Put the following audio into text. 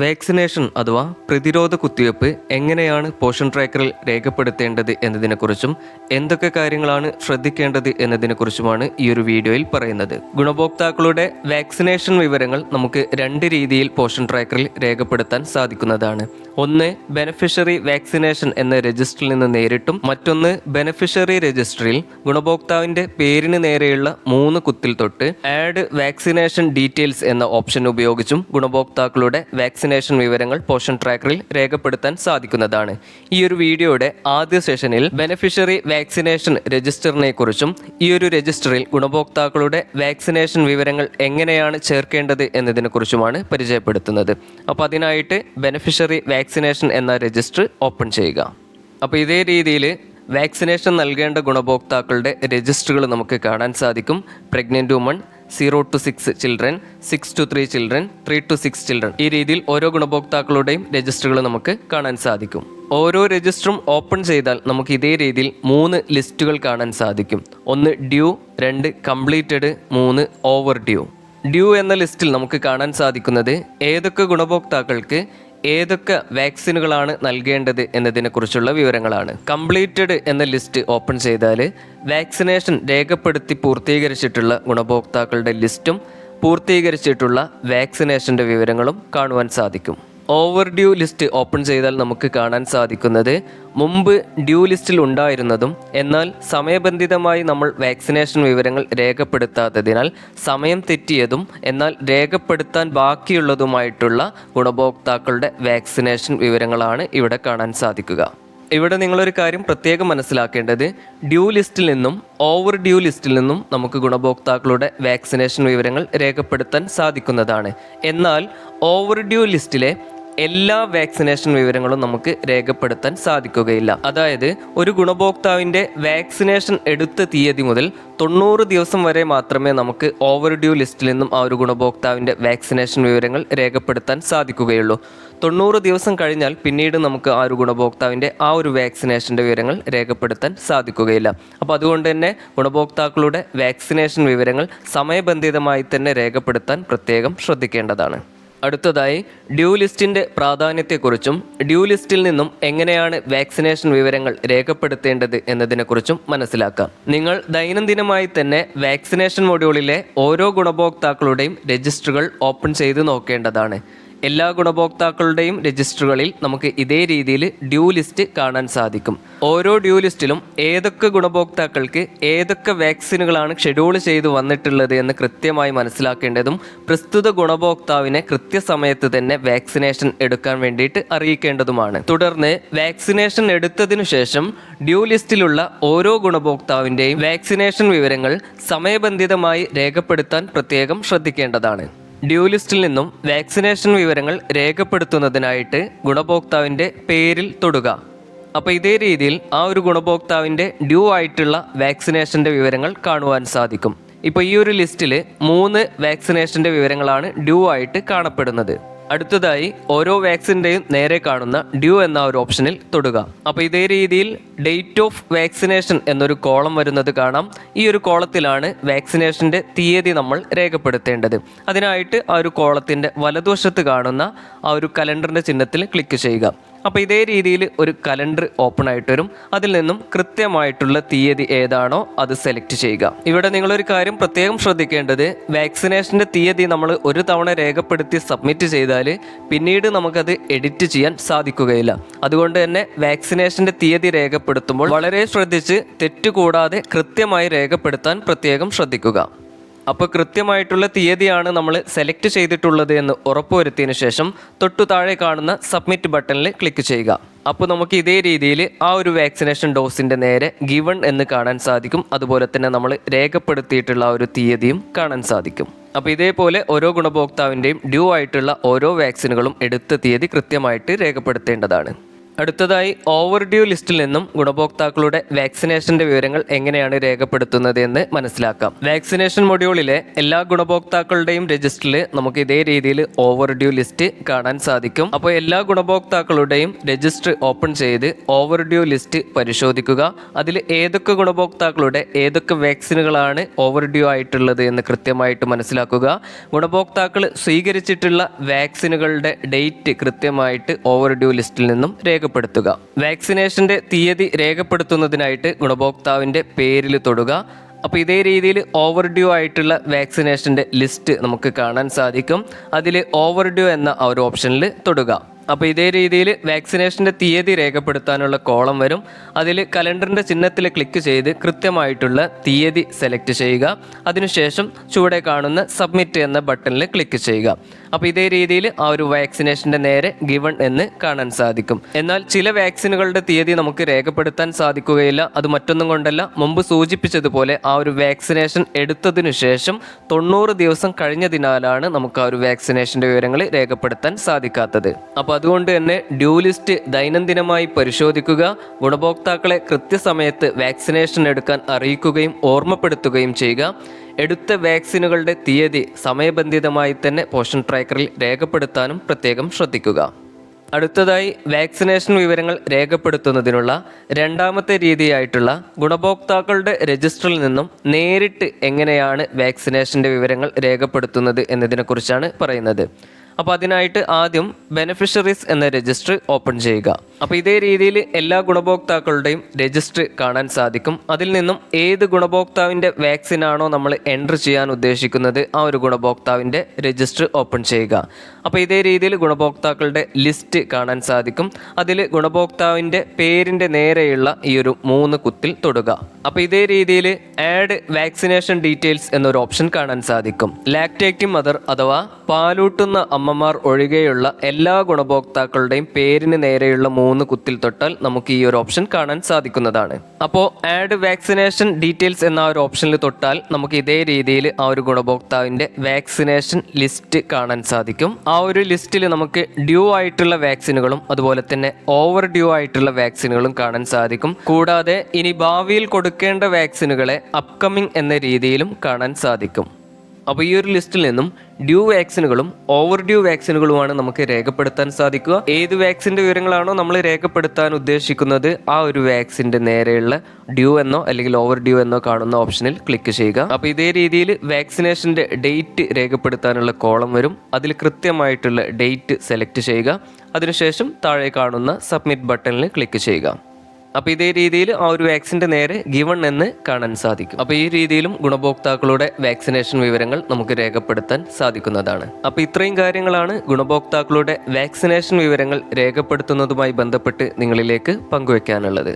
Vaccination അഥവാ പ്രതിരോധ കുത്തിവയ്പ്പ് എങ്ങനെയാണ് പോഷൻ ട്രാക്കറിൽ രേഖപ്പെടുത്തേണ്ടത് എന്നതിനെക്കുറിച്ചും എന്തൊക്കെ കാര്യങ്ങളാണ് ശ്രദ്ധിക്കേണ്ടത് എന്നതിനെക്കുറിച്ചുമാണ് ഈ ഒരു വീഡിയോയിൽ പറയുന്നത്. ഗുണഭോക്താക്കളുടെ വാക്സിനേഷൻ വിവരങ്ങൾ നമുക്ക് രണ്ട് രീതിയിൽ പോഷൻ ട്രാക്കറിൽ രേഖപ്പെടുത്താൻ സാധിക്കുന്നതാണ്. ഒന്ന് ബെനഫിഷ്യറി വാക്സിനേഷൻ എന്ന രജിസ്റ്ററിൽ നിന്ന് നേരിട്ടും മറ്റൊന്ന് ബെനഫിഷ്യറി രജിസ്റ്ററിൽ ഗുണഭോക്താവിന്റെ പേരിന് നേരെയുള്ള മൂന്ന് കുത്തിൽ തൊട്ട് ആഡ് വാക്സിനേഷൻ ഡീറ്റെയിൽസ് എന്ന ഓപ്ഷൻ ഉപയോഗിച്ചും ഗുണഭോക്താക്കളുടെ വാക്സിനേഷൻ വിവരങ്ങൾ പോഷൻ ട്രാക്കറിൽ രേഖപ്പെടുത്താൻ സാധിക്കുന്നതാണ്. ഈ ഒരു വീഡിയോയുടെ ആദ്യ സെഷനിൽ ബെനഫിഷ്യറി വാക്സിനേഷൻ രജിസ്റ്ററിനെ കുറിച്ചും ഈ ഒരു രജിസ്റ്ററിൽ ഗുണഭോക്താക്കളുടെ വാക്സിനേഷൻ വിവരങ്ങൾ എങ്ങനെയാണ് ചേർക്കേണ്ടത് എന്നതിനെ കുറിച്ചുമാണ് പരിചയപ്പെടുത്തുന്നത്. അപ്പോൾ അതിനായിട്ട് ബെനഫിഷ്യറി വാക്സിനേഷൻ എന്ന രജിസ്റ്റർ ഓപ്പൺ ചെയ്യുക. അപ്പോൾ ഇതേ രീതിയിൽ വാക്സിനേഷൻ നൽകേണ്ട ഗുണഭോക്താക്കളുടെ രജിസ്റ്ററുകൾ നമുക്ക് കാണാൻ സാധിക്കും. Pregnant woman zero to six children six to three children three to six children ഈ രീതിയിൽ ഓരോ ഗുണഭോക്താക്കളുടെയും രജിസ്റ്ററുകൾ നമുക്ക് കാണാൻ സാധിക്കും. ഓരോ രജിസ്റ്ററും ഓപ്പൺ ചെയ്താൽ നമുക്ക് ഇതേ രീതിയിൽ മൂന്ന് ലിസ്റ്റുകൾ കാണാൻ സാധിക്കും. ഒന്ന് ഡ്യൂ രണ്ട് കംപ്ലീറ്റഡ് മൂന്ന് ഓവർ ഡ്യൂ ഡ്യൂ എന്ന ലിസ്റ്റിൽ നമുക്ക് കാണാൻ സാധിക്കുന്നത് ഏതൊക്കെ ഗുണഭോക്താക്കൾക്ക് ഏതൊക്കെ വാക്സിനുകളാണ് നൽകേണ്ടത് എന്നതിനെക്കുറിച്ചുള്ള വിവരങ്ങളാണ്. കംപ്ലീറ്റഡ് എന്ന ലിസ്റ്റ് ഓപ്പൺ ചെയ്താൽ വാക്സിനേഷൻ രേഖപ്പെടുത്തി പൂർത്തീകരിച്ചിട്ടുള്ള ഗുണഭോക്താക്കളുടെ ലിസ്റ്റും പൂർത്തീകരിച്ചിട്ടുള്ള വാക്സിനേഷന്റെ വിവരങ്ങളും കാണുവാൻ സാധിക്കും. ഓവർ ഡ്യൂ ലിസ്റ്റ് ഓപ്പൺ ചെയ്താൽ നമുക്ക് കാണാൻ സാധിക്കുന്നത് മുമ്പ് ഡ്യൂ ലിസ്റ്റിൽ ഉണ്ടായിരുന്നതും എന്നാൽ സമയബന്ധിതമായി നമ്മൾ വാക്സിനേഷൻ വിവരങ്ങൾ രേഖപ്പെടുത്താത്തതിനാൽ സമയം തെറ്റിയതും എന്നാൽ രേഖപ്പെടുത്താൻ ബാക്കിയുള്ളതുമായിട്ടുള്ള ഗുണഭോക്താക്കളുടെ വാക്സിനേഷൻ വിവരങ്ങളാണ് ഇവിടെ കാണാൻ സാധിക്കുക. ഇവിടെ നിങ്ങളൊരു കാര്യം പ്രത്യേകം മനസ്സിലാക്കേണ്ടത് ഡ്യൂ ലിസ്റ്റിൽ നിന്നും ഓവർ ഡ്യൂ ലിസ്റ്റിൽ നിന്നും നമുക്ക് ഗുണഭോക്താക്കളുടെ വാക്സിനേഷൻ വിവരങ്ങൾ രേഖപ്പെടുത്താൻ സാധിക്കുന്നതാണ്. എന്നാൽ ഓവർ ഡ്യൂ ലിസ്റ്റിലെ എല്ലാ വാക്സിനേഷൻ വിവരങ്ങളും നമുക്ക് രേഖപ്പെടുത്താൻ സാധിക്കുകയില്ല. അതായത് ഒരു ഗുണഭോക്താവിന്റെ വാക്സിനേഷൻ എടുത്ത തീയതി മുതൽ തൊണ്ണൂറ് ദിവസം വരെ മാത്രമേ നമുക്ക് ഓവർ ഡ്യൂ ലിസ്റ്റിൽ നിന്നും ആ ഒരു ഗുണഭോക്താവിന്റെ വാക്സിനേഷൻ വിവരങ്ങൾ രേഖപ്പെടുത്താൻ സാധിക്കുകയുള്ളൂ. തൊണ്ണൂറ് ദിവസം കഴിഞ്ഞാൽ പിന്നീട് നമുക്ക് ആ ഒരു ഗുണഭോക്താവിന്റെ ആ ഒരു വാക്സിനേഷന്റെ വിവരങ്ങൾ രേഖപ്പെടുത്താൻ സാധിക്കുകയില്ല. അപ്പോൾ അതുകൊണ്ട് തന്നെ ഗുണഭോക്താക്കളുടെ വാക്സിനേഷൻ വിവരങ്ങൾ സമയബന്ധിതമായി തന്നെ രേഖപ്പെടുത്താൻ പ്രത്യേകം ശ്രദ്ധിക്കേണ്ടതാണ്. അടുത്തതായി ഡ്യൂ ലിസ്റ്റിന്റെ പ്രാധാന്യത്തെക്കുറിച്ചും ഡ്യൂ ലിസ്റ്റിൽ നിന്നും എങ്ങനെയാണ് വാക്സിനേഷൻ വിവരങ്ങൾ രേഖപ്പെടുത്തേണ്ടത് എന്നതിനെക്കുറിച്ചും മനസ്സിലാക്കാം. നിങ്ങൾ ദൈനംദിനമായി തന്നെ വാക്സിനേഷൻ മൊഡ്യൂളിലെ ഓരോ ഗുണഭോക്താക്കളുടെയും രജിസ്റ്ററുകൾ ഓപ്പൺ ചെയ്ത് നോക്കേണ്ടതാണ്. എല്ലാ ഗുണഭോക്താക്കളുടെയും രജിസ്റ്ററുകളിൽ നമുക്ക് ഇതേ രീതിയിൽ ഡ്യൂ ലിസ്റ്റ് കാണാൻ സാധിക്കും. ഓരോ ഡ്യൂ ലിസ്റ്റിലും ഏതൊക്കെ ഗുണഭോക്താക്കൾക്ക് ഏതൊക്കെ വാക്സിനുകളാണ് ഷെഡ്യൂൾ ചെയ്തു വന്നിട്ടുള്ളത് എന്ന് കൃത്യമായി മനസ്സിലാക്കേണ്ടതും പ്രസ്തുത ഗുണഭോക്താവിനെ കൃത്യസമയത്ത് തന്നെ വാക്സിനേഷൻ എടുക്കാൻ വേണ്ടിയിട്ട് അറിയിക്കേണ്ടതുമാണ്. തുടർന്ന് വാക്സിനേഷൻ എടുത്തതിനു ശേഷം ഡ്യൂ ലിസ്റ്റിലുള്ള ഓരോ ഗുണഭോക്താവിന്റെയും വാക്സിനേഷൻ വിവരങ്ങൾ സമയബന്ധിതമായി രേഖപ്പെടുത്താൻ പ്രത്യേകം ശ്രദ്ധിക്കേണ്ടതാണ്. ഡ്യൂ ലിസ്റ്റിൽ നിന്നും വാക്സിനേഷൻ വിവരങ്ങൾ രേഖപ്പെടുത്തുന്നതിനായിട്ട് ഗുണഭോക്താവിന്റെ പേരിൽ തൊടുക. അപ്പോൾ ഇതേ രീതിയിൽ ആ ഒരു ഗുണഭോക്താവിന്റെ ഡ്യൂ ആയിട്ടുള്ള വാക്സിനേഷന്റെ വിവരങ്ങൾ കാണുവാൻ സാധിക്കും. ഇപ്പോൾ ഈ ഒരു ലിസ്റ്റിൽ മൂന്ന് വാക്സിനേഷന്റെ വിവരങ്ങളാണ് ഡ്യൂ ആയിട്ട് കാണപ്പെടുന്നത്. അടുത്തതായി ഓരോ വാക്സിന്റെയും നേരെ കാണുന്ന ഡ്യൂ എന്ന ഒരു ഓപ്ഷനിൽ തൊടുക. അപ്പോൾ ഇതേ രീതിയിൽ ഡേറ്റ് ഓഫ് വാക്സിനേഷൻ എന്നൊരു കോളം വരുന്നത് കാണാം. ഈ ഒരു കോളത്തിലാണ് വാക്സിനേഷന്റെ തീയതി നമ്മൾ രേഖപ്പെടുത്തേണ്ടത്. അതിനായിട്ട് ആ ഒരു കോളത്തിന്റെ വലതുവശത്ത് കാണുന്ന ആ ഒരു കലണ്ടറിന്റെ ചിഹ്നത്തിൽ ക്ലിക്ക് ചെയ്യുക. അപ്പോൾ ഇതേ രീതിയിൽ ഒരു കലണ്ടർ ഓപ്പൺ ആയിട്ട് വരും. അതിൽ നിന്നും കൃത്യമായിട്ടുള്ള തീയതി ഏതാണോ അത് സെലക്ട് ചെയ്യുക. ഇവിടെ നിങ്ങളൊരു കാര്യം പ്രത്യേകം ശ്രദ്ധിക്കേണ്ടത് വാക്സിനേഷന്റെ തീയതി നമ്മൾ ഒരു തവണ രേഖപ്പെടുത്തി സബ്മിറ്റ് ചെയ്താൽ പിന്നീട് നമുക്കത് എഡിറ്റ് ചെയ്യാൻ സാധിക്കുകയില്ല. അതുകൊണ്ട് തന്നെ വാക്സിനേഷന്റെ തീയതി രേഖപ്പെടുത്തുമ്പോൾ വളരെ ശ്രദ്ധിച്ച് തെറ്റുകൂടാതെ കൃത്യമായി രേഖപ്പെടുത്താൻ പ്രത്യേകം ശ്രദ്ധിക്കുക. അപ്പോൾ കൃത്യമായിട്ടുള്ള തീയതിയാണ് നമ്മൾ സെലക്ട് ചെയ്തിട്ടുള്ളത് എന്ന് ഉറപ്പുവരുത്തിയതിനു ശേഷം തൊട്ടു താഴെ കാണുന്ന സബ്മിറ്റ് ബട്ടണിൽ ക്ലിക്ക് ചെയ്യുക. അപ്പോൾ നമുക്ക് ഇതേ രീതിയിൽ ആ ഒരു വാക്സിനേഷൻ ഡോസിന്റെ നേരെ ഗിവൺ എന്ന് കാണാൻ സാധിക്കും. അതുപോലെ തന്നെ നമ്മൾ രേഖപ്പെടുത്തിയിട്ടുള്ള ആ ഒരു തീയതിയും കാണാൻ സാധിക്കും. അപ്പോൾ ഇതേപോലെ ഓരോ ഗുണഭോക്താവിന്റെയും ഡ്യൂ ആയിട്ടുള്ള ഓരോ വാക്സിനുകളും എടുത്ത തീയതി കൃത്യമായിട്ട് രേഖപ്പെടുത്തേണ്ടതാണ്. അടുത്തതായി ഓവർ ഡ്യൂ ലിസ്റ്റിൽ നിന്നും ഗുണഭോക്താക്കളുടെ വാക്സിനേഷന്റെ വിവരങ്ങൾ എങ്ങനെയാണ് രേഖപ്പെടുത്തുന്നത് എന്ന് മനസ്സിലാക്കാം. വാക്സിനേഷൻ മൊഡ്യൂളിലെ എല്ലാ ഗുണഭോക്താക്കളുടെയും രജിസ്റ്ററിൽ നമുക്ക് ഇതേ രീതിയിൽ ഓവർ ഡ്യൂ ലിസ്റ്റ് കാണാൻ സാധിക്കും. അപ്പോൾ എല്ലാ ഗുണഭോക്താക്കളുടെയും രജിസ്റ്റർ ഓപ്പൺ ചെയ്ത് ഓവർ ഡ്യൂ ലിസ്റ്റ് പരിശോധിക്കുക. അതിൽ ഏതൊക്കെ ഗുണഭോക്താക്കളുടെ ഏതൊക്കെ വാക്സിനുകളാണ് ഓവർ ഡ്യൂ ആയിട്ടുള്ളത് എന്ന് കൃത്യമായിട്ട് മനസ്സിലാക്കുക. ഗുണഭോക്താക്കൾ സ്വീകരിച്ചിട്ടുള്ള വാക്സിനുകളുടെ ഡേറ്റ് കൃത്യമായിട്ട് ഓവർ ഡ്യൂ ലിസ്റ്റിൽ നിന്നും രേഖപ്പെടുത്തുക. വാക്സിനേഷന്റെ തീയതി രേഖപ്പെടുത്തുന്നതിനായിട്ട് ഗുണഭോക്താവിന്റെ പേരിൽ തൊടുക. അപ്പോൾ ഇതേ രീതിയിൽ ഓവർ ഡ്യൂ ആയിട്ടുള്ള വാക്സിനേഷന്റെ ലിസ്റ്റ് നമുക്ക് കാണാൻ സാധിക്കും. അതിൽ ഓവർ ഡ്യൂ എന്ന ആ ഒരു ഓപ്ഷനിൽ തൊടുക. അപ്പോൾ ഇതേ രീതിയിൽ വാക്സിനേഷന്റെ തീയതി രേഖപ്പെടുത്താനുള്ള കോളം വരും. അതിൽ കലണ്ടറിന്റെ ചിഹ്നത്തിൽ ക്ലിക്ക് ചെയ്ത് കൃത്യമായിട്ടുള്ള തീയതി സെലക്ട് ചെയ്യുക. അതിനുശേഷം ചുവടെ കാണുന്ന സബ്മിറ്റ് എന്ന ബട്ടണിൽ ക്ലിക്ക് ചെയ്യുക. അപ്പോൾ ഇതേ രീതിയിൽ ആ ഒരു വാക്സിനേഷന്റെ നേരെ ഗിവൺ എന്ന് കാണാൻ സാധിക്കും. എന്നാൽ ചില വാക്സിനുകളുടെ തീയതി നമുക്ക് രേഖപ്പെടുത്താൻ സാധിക്കുകയില്ല. അത് മറ്റൊന്നും കൊണ്ടല്ല മുമ്പ് സൂചിപ്പിച്ചതുപോലെ ആ ഒരു വാക്സിനേഷൻ എടുത്തതിനു ശേഷം തൊണ്ണൂറ് ദിവസം കഴിഞ്ഞതിനാലാണ് നമുക്ക് ആ ഒരു വാക്സിനേഷന്റെ വിവരങ്ങൾ രേഖപ്പെടുത്താൻ സാധിക്കാത്തത്. അപ്പോൾ അതുകൊണ്ട് തന്നെ ഡ്യൂ ലിസ്റ്റ് ദൈനംദിനമായി പരിശോധിക്കുക. ഗുണഭോക്താക്കളെ കൃത്യസമയത്ത് വാക്സിനേഷൻ എടുക്കാൻ അറിയിക്കുകയും ഓർമ്മപ്പെടുത്തുകയും ചെയ്യുക. എടുത്ത വാക്സിനുകളുടെ തീയതി സമയബന്ധിതമായി തന്നെ പോഷൻ ട്രാക്കറിൽ രേഖപ്പെടുത്താനും പ്രത്യേകം ശ്രദ്ധിക്കുക. അടുത്തതായി വാക്സിനേഷൻ വിവരങ്ങൾ രേഖപ്പെടുത്തുന്നതിനുള്ള രണ്ടാമത്തെ രീതിയായിട്ടുള്ള ഗുണഭോക്താക്കളുടെ രജിസ്റ്ററിൽ നിന്നും നേരിട്ട് എങ്ങനെയാണ് വാക്സിനേഷന്റെ വിവരങ്ങൾ രേഖപ്പെടുത്തുന്നത് എന്നതിനെക്കുറിച്ചാണ് പറയുന്നത്. അപ്പോൾ അതിനായിട്ട് ആദ്യം ബെനിഫിഷ്യറീസ് എന്ന രജിസ്റ്റർ ഓപ്പൺ ചെയ്യുക. അപ്പോൾ ഇതേ രീതിയിൽ എല്ലാ ഗുണഭോക്താക്കളുടെയും രജിസ്റ്റർ കാണാൻ സാധിക്കും. അതിൽ നിന്നും ഏത് ഗുണഭോക്താവിന്റെ വാക്സിൻ ആണോ നമ്മൾ എന്റർ ചെയ്യാൻ ഉദ്ദേശിക്കുന്നത് ആ ഒരു ഗുണഭോക്താവിന്റെ രജിസ്റ്റർ ഓപ്പൺ ചെയ്യുക. അപ്പോൾ ഇതേ രീതിയിൽ ഗുണഭോക്താക്കളുടെ ലിസ്റ്റ് കാണാൻ സാധിക്കും. അതിൽ ഗുണഭോക്താവിന്റെ പേരിന്റെ നേരെയുള്ള ഈ ഒരു മൂന്ന് കുത്തിൽ തൊടുക. അപ്പോൾ ഇതേ രീതിയിൽ ആഡ് വാക്സിനേഷൻ ഡീറ്റെയിൽസ് എന്നൊരു ഓപ്ഷൻ കാണാൻ സാധിക്കും. ലാക്ടേറ്റിംഗ് മദർ അഥവാ പാലൂട്ടുന്ന അമ്മമാർ ഒഴികെയുള്ള എല്ലാ ഗുണഭോക്താക്കളുടെയും പേരിന് നേരെയുള്ള മൂന്ന് കുത്തിൽ തൊട്ടാൽ നമുക്ക് ഈ ഒരു ഓപ്ഷൻ കാണാൻ സാധിക്കുന്നതാണ്. അപ്പോൾ ആഡ് വാക്സിനേഷൻ ഡീറ്റെയിൽസ് എന്ന ഒരു ഓപ്ഷനിൽ തൊട്ടാൽ നമുക്ക് ഇതേ രീതിയിൽ ആ ഒരു ഗുണഭോക്താവിന്റെ വാക്സിനേഷൻ ലിസ്റ്റ് കാണാൻ സാധിക്കും. ആ ഒരു ലിസ്റ്റിൽ നമുക്ക് ഡ്യൂ ആയിട്ടുള്ള വാക്സിനുകളും അതുപോലെ തന്നെ ഓവർ ഡ്യൂ ആയിട്ടുള്ള വാക്സിനുകളും കാണാൻ സാധിക്കും. കൂടാതെ ഇനി ഭാവിയിൽ കൊടുക്കേണ്ട വാക്സിനുകളെ അപ്കമിംഗ് എന്ന രീതിയിലും കാണാൻ സാധിക്കും. അപ്പോൾ ഈ ഒരു ലിസ്റ്റിൽ നിന്നും ഡ്യൂ വാക്സിനുകളും ഓവർ ഡ്യൂ വാക്സിനുകളുമാണ് നമുക്ക് രേഖപ്പെടുത്താൻ സാധിക്കുക. ഏത് വാക്സിന്റെ വിവരങ്ങളാണോ നമ്മൾ രേഖപ്പെടുത്താൻ ഉദ്ദേശിക്കുന്നത് ആ ഒരു വാക്സിന്റെ നേരെയുള്ള ഡ്യൂ എന്നോ അല്ലെങ്കിൽ ഓവർ ഡ്യൂ എന്നോ കാണുന്ന ഓപ്ഷനിൽ ക്ലിക്ക് ചെയ്യുക. അപ്പോൾ ഇതേ രീതിയിൽ വാക്സിനേഷന്റെ ഡേറ്റ് രേഖപ്പെടുത്താനുള്ള കോളം വരും. അതിൽ കൃത്യമായിട്ടുള്ള ഡേറ്റ് സെലക്ട് ചെയ്യുക. അതിനുശേഷം താഴെ കാണുന്ന സബ്മിറ്റ് ബട്ടണിൽ ക്ലിക്ക് ചെയ്യുക. അപ്പോൾ ഇതേ രീതിയിൽ ആ ഒരു വാക്സിന്റെ നേരെ ഗിവൺ എന്ന് കാണാൻ സാധിക്കും. അപ്പോൾ ഈ രീതിയിലും ഗുണഭോക്താക്കളുടെ വാക്സിനേഷൻ വിവരങ്ങൾ നമുക്ക് രേഖപ്പെടുത്താൻ സാധിക്കുന്നതാണ്. അപ്പോൾ ഇത്രയും കാര്യങ്ങളാണ് ഗുണഭോക്താക്കളുടെ വാക്സിനേഷൻ വിവരങ്ങൾ രേഖപ്പെടുത്തുന്നതുമായി ബന്ധപ്പെട്ട് നിങ്ങളിലേക്ക് പങ്കുവെക്കാനുള്ളത്.